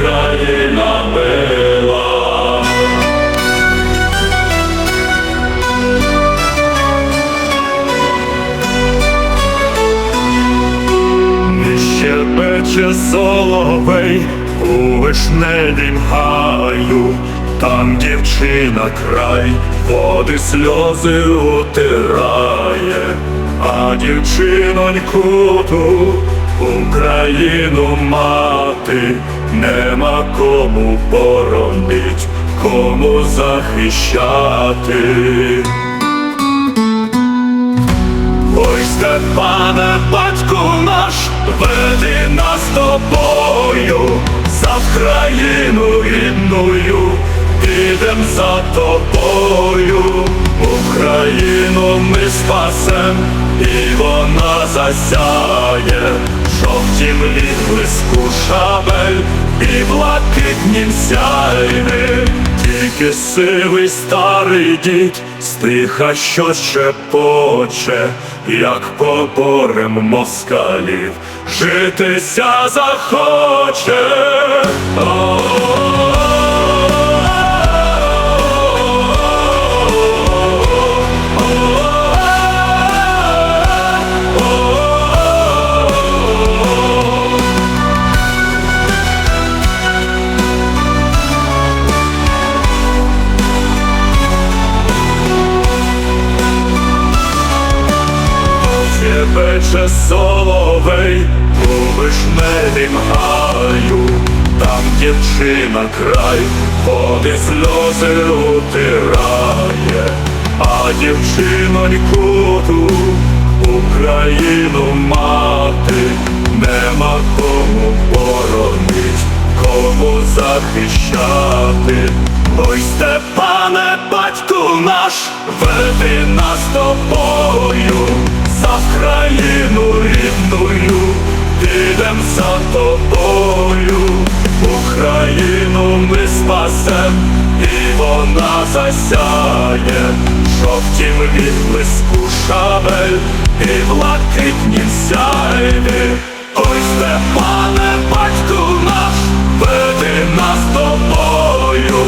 країна мила. Щебече соловей у вишневім гаю, там дівчина край, води сльози утирає, а дівчиноньку ту Україну мати, нема кому боронить, кому захищати. Ой, Степане, батьку наш, веди нас тобою, за Вкраїну рідною, підем за тобою, Україну ми спасем, і вона засяє, жовтім блиску шабель, і блакитнім сяйни, Тільки сивий старий дід стиха що шепоче, як поборем москалів, житися захоче. Щебече соловей у вишневім гаю, там дівчина край, води сльози утирає, а дівчиноньку ту Україну мати, нема кому боронить, кому захищати. Ой, Степане, батьку наш, веди нас тобою, за країну рідною, підем за тобою, Україну ми спасем, і вона засяє, жовтім відблиску шабель, і блакитнім сяйві. Ой, Степане, батьку наш, веди нас тобою,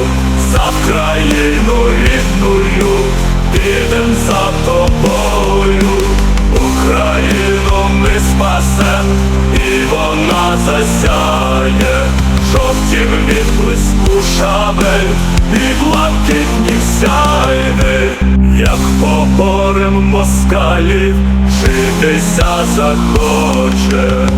за країну рідною, підем за тобою, Спасем, і вона засяє, жовтім відблиску шабель, і блакитні сяйни, як поборем москалів, житися захоче.